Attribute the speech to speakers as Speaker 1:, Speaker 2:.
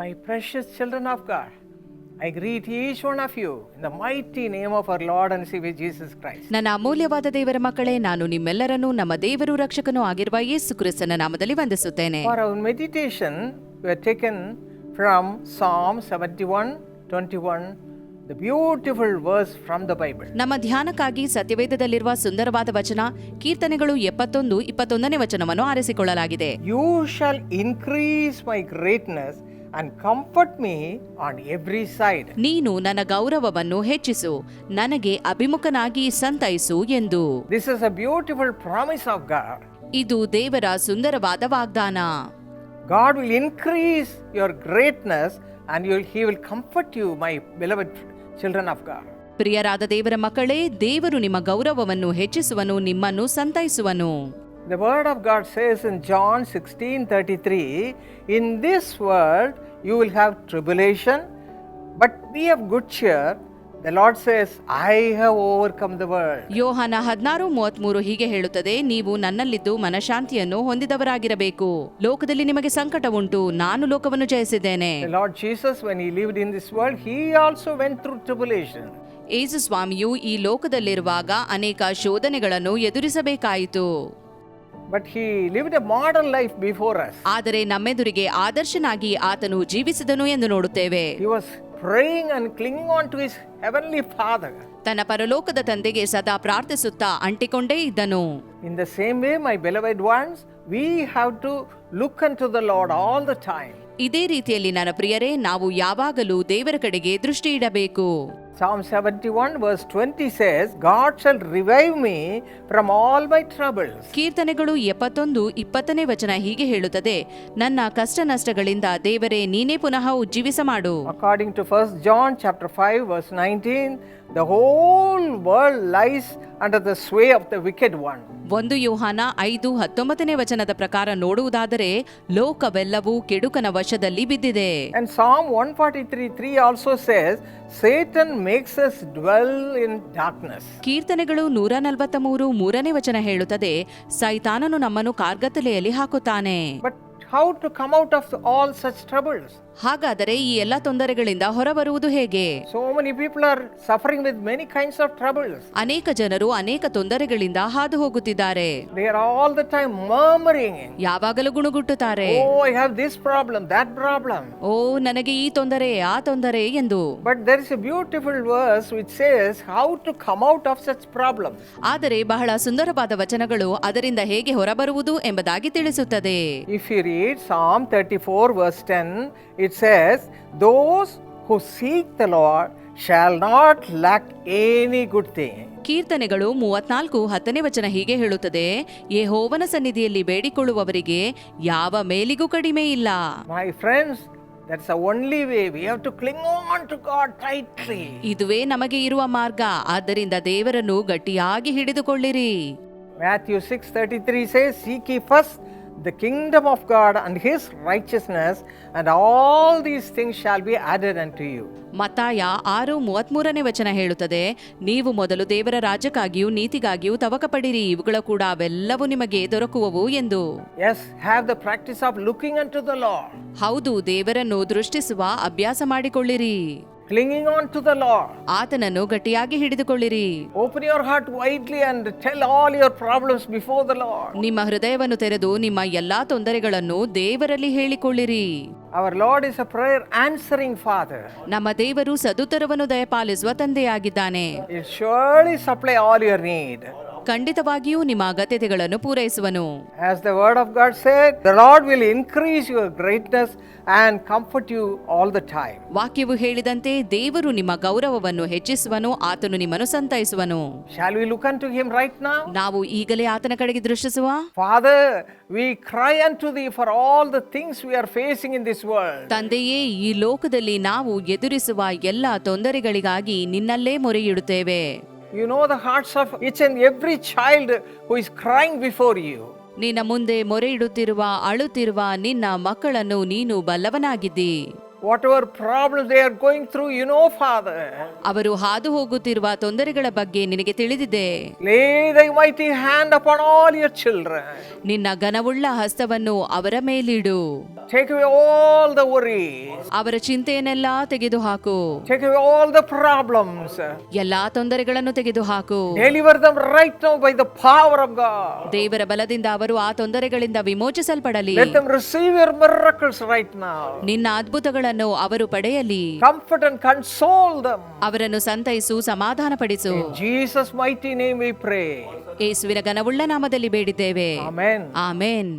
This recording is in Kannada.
Speaker 1: My precious children of God, I greet each one of you in the mighty name of our Lord and Savior Jesus Christ.
Speaker 2: ನನ್ನ ಅಮೂಲ್ಯವಾದ ದೇವರ ಮಕ್ಕಳೇ ನಾನು ನಿಮ್ಮೆಲ್ಲರನ್ನು ನಮ್ಮ ದೇವರು ರಕ್ಷಕನೂ ಆಗಿರುವ ನಾಮದಲ್ಲಿ ವಂದಿಸುತ್ತೇನೆ
Speaker 1: For our meditation, we are taken from Psalm 71 21, the beautiful verse from the Bible.
Speaker 2: ನಮ್ಮ ಧ್ಯಾನಕ್ಕಾಗಿ ಸತ್ಯವೇದದಲ್ಲಿರುವ ಸುಂದರವಾದ ವಚನ ಕೀರ್ತನೆಗಳು ಎಪ್ಪತ್ತೊಂದು ಇಪ್ಪತ್ತೊಂದನೇ ವಚನವನ್ನು ಆರಿಸಿಕೊಳ್ಳಲಾಗಿದೆ
Speaker 1: You shall increase my greatness and comfort me on every side
Speaker 2: ನೀನು ನನ್ನ ಗೌರವವನ್ನು ಹೆಚ್ಚಿಸು ನನಗೆ ಅಭಿಮುಖನಾಗಿ ಸಂತೈಸು ಎಂದು
Speaker 1: this is a beautiful promise of God
Speaker 2: ಇದು ದೇವರ ಸುಂದರವಾದ ವಾಗ್ದಾನ
Speaker 1: God will increase your greatness and you he will comfort you my beloved children of God
Speaker 2: ಪ್ರಿಯರಾದ ದೇವರ ಮಕ್ಕಳೇ ದೇವರು ನಿಮ್ಮ ಗೌರವವನ್ನು ಹೆಚ್ಚಿಸುವನು ನಿಮ್ಮನ್ನು ಸಂತೈಸುವನು
Speaker 1: The Word of God says in John 16:33, In this world you will have tribulation, but be of good cheer. The Lord says, I have overcome the world.
Speaker 2: ಯೋಹನ ಹದಿನಾರು ಮೂವತ್ಮೂರು ಹೀಗೆ ಹೇಳುತ್ತದೆ ನೀವು ನನ್ನಲ್ಲಿದ್ದು ಮನಶಾಂತಿಯನ್ನು ಹೊಂದಿದವರಾಗಿರಬೇಕು ಲೋಕದಲ್ಲಿ ನಿಮಗೆ ಸಂಕಟ ಉಂಟು ನಾನು ಲೋಕವನ್ನು ಜಯಿಸಿದ್ದೇನೆ
Speaker 1: Lord Jesus Jesus, when He lived in this world, He also went through tribulation.
Speaker 2: ಏಸು ಸ್ವಾಮಿಯು ಈ ಲೋಕದಲ್ಲಿರುವಾಗ ಅನೇಕ ಶೋಧನೆಗಳನ್ನು ಎದುರಿಸಬೇಕಾಯಿತು
Speaker 1: but he live a modern life before us
Speaker 2: ಆದರೆ ನಮ್ಮೆದುರಿಗೆ ಆದರ್ಶನಾಗಿ ಆತನು ಜೀವಿಸಿದನು ಎಂದು ನೋಡುತ್ತೇವೆ
Speaker 1: was praying and cling on to his heavenly father
Speaker 2: ತನ್ನ ಪರಲೋಕದ ತಂದೆಗೆ ಸದಾ ಪ್ರಾರ್ಥಿಸುತ್ತಾ ಅಂಟಿಕೊಂಡೇ ಇದ್ದನು
Speaker 1: in the same way my beloved ones we have to look unto the Lord all the time
Speaker 2: ಇದೇ ರೀತಿಯಲ್ಲಿ ನನ್ನ ಪ್ರಿಯರೇ ನಾವು ಯಾವಾಗಲೂ ದೇವರ ಕಡೆಗೆ ದೃಷ್ಟಿ ಇಡಬೇಕು
Speaker 1: Psalm 71 verse 20 says, God shall revive me from all my troubles.
Speaker 2: ಕೀರ್ತನೆಗಳು ಎಪ್ಪತ್ತೊಂದು ಇಪ್ಪತ್ತನೇ ವಚನ ಹೀಗೆ ಹೇಳುತ್ತದೆ ನನ್ನ ಕಷ್ಟ ದೇವರೇ ನೀನೇ ಪುನಃ ಮಾಡು
Speaker 1: According to 1 John chapter 5 verse 19, the whole world lies under the sway of the wicked one.
Speaker 2: ಒಂದು ಯೋಹಾನ ಐದು ಹತ್ತೊಂಬತ್ತನೇ ವಚನದ ಪ್ರಕಾರ ನೋಡುವುದಾದರೆ ಲೋಕವೆಲ್ಲವೂ ಕೆಡುಕನ ವಶದಲ್ಲಿ ಬಿದ್ದಿದೆ
Speaker 1: And Psalm 143:3 also says, Satan makes us in darkness
Speaker 2: ಕೀರ್ತನೆಗಳು ನೂರ ನಲ್ವತ್ತ ಮೂರು ಮೂರನೇ ವಚನ ಹೇಳುತ್ತದೆ ಸೈತಾನನು ನಮ್ಮನ್ನು ಕಾರ್ಗತಲೆಯಲ್ಲಿ ಹಾಕುತ್ತಾನೆ
Speaker 1: how to come out of all such troubles
Speaker 2: ಹಾಗಾದರೆ ಈ ಎಲ್ಲ ತೊಂದರೆಗಳಿಂದ ಹೊರಬರುವುದು ಹೇಗೆ
Speaker 1: so many people are suffering with many kinds of troubles
Speaker 2: ಅನೇಕ ಜನರು ಅನೇಕ ತೊಂದರೆಗಳಿಂದ ಹಾದು ಹೋಗುತ್ತಿದ್ದಾರೆ
Speaker 1: they are all the time murmuring
Speaker 2: ಯಾವಾಗಲೂ ಗುಣಗುಟ್ಟುತ್ತಾರೆ
Speaker 1: oh I have this problem that problem
Speaker 2: oh ನನಗೆ ಈ ತೊಂದರೆ ಆ ತೊಂದರೆ ಎಂದು
Speaker 1: but there is a beautiful verse which says how to come out of such problem
Speaker 2: ಆದರೆ ಬಹಳ ಸುಂದರವಾದ ವಚನಗಳು ಅದರಿಂದ ಹೇಗೆ ಹೊರಬರುವುದು ಎಂಬುದಾಗಿ ತಿಳಿಸುತ್ತದೆ
Speaker 1: if you read Psalm 34, verse 10, it says, Those who seek the Lord shall not lack any good thing.
Speaker 2: ಕೀರ್ತನೆಗಳು ಮೂವತ್ನಾಲ್ಕು ಹತ್ತನೇ ವಚನ ಹೀಗೆ ಹೇಳುತ್ತದೆ ಯೆಹೋವನ ಸನ್ನಿಧಿಯಲ್ಲಿ ಬೇಡಿಕೊಳ್ಳುವವರಿಗೆ ಯಾವ ಮೇಲಿಗೂ ಕಡಿಮೆ ಇಲ್ಲ
Speaker 1: My friends, that's the only way we have to cling on to God tightly.
Speaker 2: ಇದುವೇ ನಮಗೆ ಇರುವ ಮಾರ್ಗ ಆದ್ದರಿಂದ ದೇವರನ್ನು ಗಟ್ಟಿಯಾಗಿ ಹಿಡಿದುಕೊಳ್ಳಿರಿ
Speaker 1: Matthew 6:33 says, Seek ye first ಆರು
Speaker 2: ಮೂರನೇ ವಚನ ಹೇಳುತ್ತದೆ ನೀವು ಮೊದಲು ದೇವರ ರಾಜಕ್ಕಾಗಿಯೂ ನೀತಿಗಾಗಿಯೂ ತವಕ ಪಡಿರಿ ಇವುಗಳ ಕೂಡ ಅವೆಲ್ಲವೂ ನಿಮಗೆ ದೊರಕುವವು ಎಂದು ಹೌದು ದೇವರನ್ನು ದೃಷ್ಟಿಸುವ ಅಭ್ಯಾಸ ಮಾಡಿಕೊಳ್ಳಿರಿ
Speaker 1: clinging on to the Lord.
Speaker 2: ಆತನನ್ನು ಗಟ್ಟಿಯಾಗಿ ಹಿಡಿದುಕೊಳ್ಳಿರಿ
Speaker 1: open your heart widely and tell all your problems before the Lord
Speaker 2: ನಿಮ್ಮ ಹೃದಯವನ್ನು ತೆರೆದು ನಿಮ್ಮ ಎಲ್ಲಾ ತೊಂದರೆಗಳನ್ನು ದೇವರಲ್ಲಿ ಹೇಳಿಕೊಳ್ಳಿರಿ
Speaker 1: Our Lord is a prayer answering Father.
Speaker 2: ನಮ್ಮ ದೇವರು ಸದುತರವನ್ನು ದಯಪಾಲಿಸುವ ತಂದೆಯಾಗಿದ್ದಾನೆ
Speaker 1: He surely supply all your need.
Speaker 2: ಖಂಡಿತವಾಗಿಯೂ ನಿಮ್ಮ ಅಗತ್ಯತೆಗಳನ್ನು ಪೂರೈಸುವನು
Speaker 1: As the word of God said, the Lord will increase your greatness and comfort you all the time.
Speaker 2: ವಾಕ್ಯವು ಹೇಳಿದಂತೆ ದೇವರು ನಿಮ್ಮ ಗೌರವವನ್ನು ಹೆಚ್ಚಿಸುವನು ಆತನು ನಿಮ್ಮನ್ನು ಸಂತೈಸುವನು
Speaker 1: Shall we look unto him right now?
Speaker 2: ನಾವು ಈಗಲೇ ಆತನ ಕಡೆಗೆ ದೃಷ್ಟಿಸುವ
Speaker 1: Father, we cry unto thee for all the things we are facing in this world.
Speaker 2: ತಂದೆಯೇ ಈ ಲೋಕದಲ್ಲಿ ನಾವು ಎದುರಿಸುವ ಎಲ್ಲ ತೊಂದರೆಗಳಿಗಾಗಿ ನಿನ್ನಲ್ಲೇ ಮೊರೆಯಿಡುತ್ತೇವೆ
Speaker 1: you know the hearts of each and every child who is crying before you
Speaker 2: ನಿನ್ನ ಮುಂದೆ ಮೊರೆ ಇಡುತ್ತಿರುವ ಅಳುತ್ತಿರುವ ನಿನ್ನ ಮಕ್ಕಳನ್ನು ನೀನು ಬಲ್ಲವನಾಗಿದ್ದಿ
Speaker 1: whatever problem they are going through you know father
Speaker 2: ಅವರು ಹಾದು ಹೋಗುತ್ತಿರುವ ತೊಂದರೆಗಳ ಬಗ್ಗೆ ನಿನಗೆ ತಿಳಿದಿದೆ
Speaker 1: lay thy mighty hand upon all your children
Speaker 2: ನಿನ್ನ ಘನವುಳ್ಳ ಹಸ್ತವನ್ನು ಅವರ ಮೇಲಿಡು ಅವರ ಚಿಂತೆಯನ್ನೆಲ್ಲ ಹಾಕು Take ಎಲ್ಲಾ ತೊಂದರೆಗಳನ್ನು ತೆಗೆದು ಹಾಕು
Speaker 1: them right now by the
Speaker 2: ದೇವರ ಬಲದಿಂದ ಅವರು ಆ ತೊಂದರೆಗಳಿಂದ ವಿಮೋಚಿಸಲ್ಪಡಲಿ ನಿನ್ನ ಅದ್ಭುತಗಳನ್ನು ಅವರು ಪಡೆಯಲಿ
Speaker 1: Comfort and console
Speaker 2: ಅವರನ್ನು ಸಂತೈಸು ಸಮಾಧಾನ ಪಡಿಸು
Speaker 1: Jesus mighty name we pray.
Speaker 2: ಏಸುವಿನ ಘನವುಳ್ಳ ನಾಮದಲ್ಲಿ ಬೇಡಿದ್ದೇವೆ ಆಮೆನ್ ಆಮೇನ್